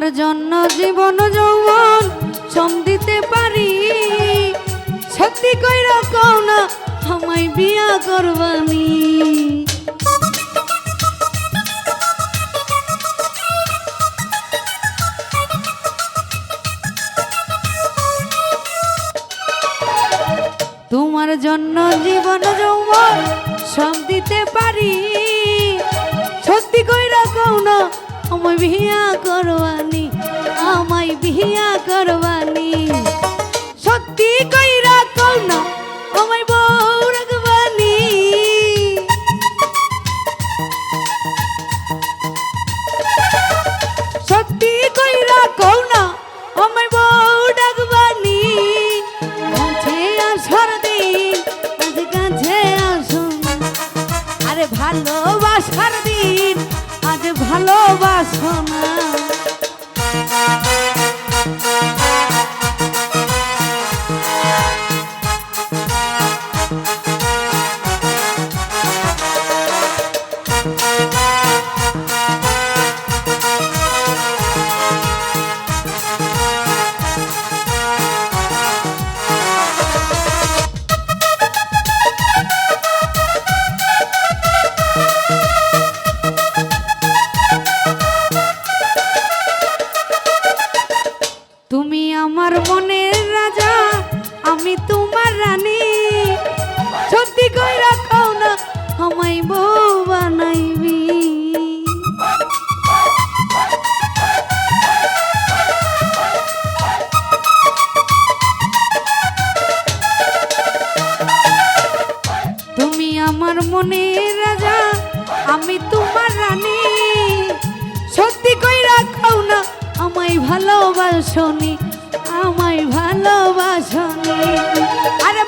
তোমার জন্য জীবন যৌবন সম দিতে পারি। সত্যি কইরা কও না, আমায় বিয়া করবানি তোমার জন্য জীবন যৌবন সব দিতে পারি। আমায় বিয়া করবানি, আমায় বিয়া করবানি। সত্যি কইরা কও না, আমায় বউ রাখবানি। সত্যি কইরা কও না, আমায় বউ ডাকবানি কাছে আসার দিন আজ কাছে আসো না। আরে ভালোবাসার দিন আজ ভালোবাসো না। তুমি আমার মনের রাজা, আমি তোমার রানী। সত্যি কইরা কও না, আমায় বউ বানাইবি। তুমি আমার মনের রাজা, আমি তোমার রানী। সত্যি কইরা কও না আমায় ভালোবাসনি আমায় ভালোবাসনি। আরে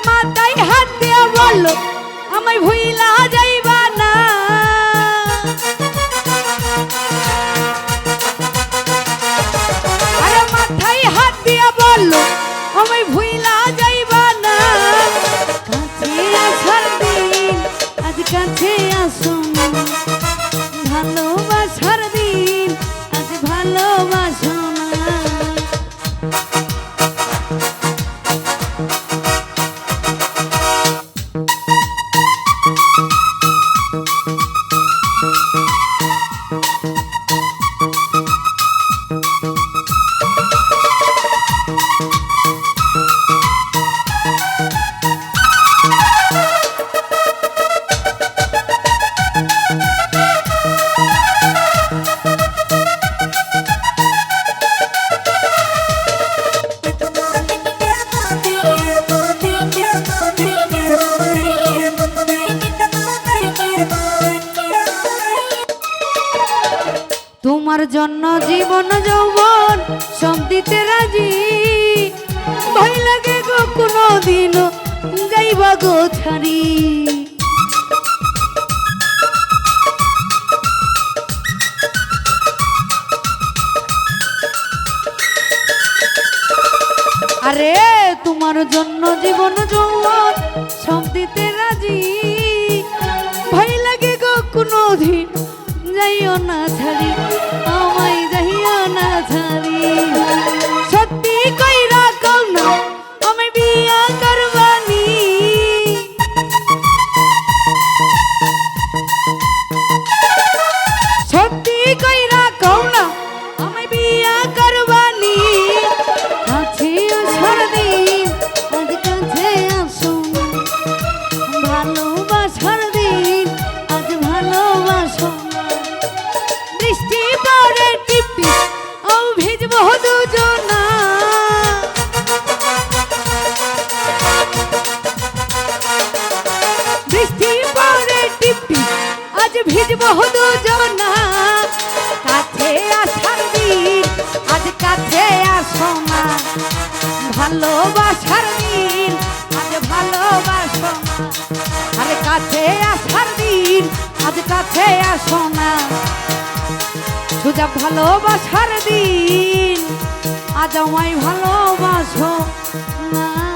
তোমার জন্য জীবন যৌবন সব দিতে রাজি। ভয় লাগে গো কোনো দিন যাইবা গো ছাড়ি। আরে, তোমার জন্য জীবন যৌবন সব দিতে রাজি। ভয় লাগে গো কোনো দিন যাইও না ছাড়ি আমায় যাইও না ছাড়ি ভালোবাসার দিন, আজ ভালোবাসো আরে কাছে আসার দিন, আজ কাছে আসো না। সুজা, ভালোবাসার দিন, আজ আমায় ভালোবাসো না।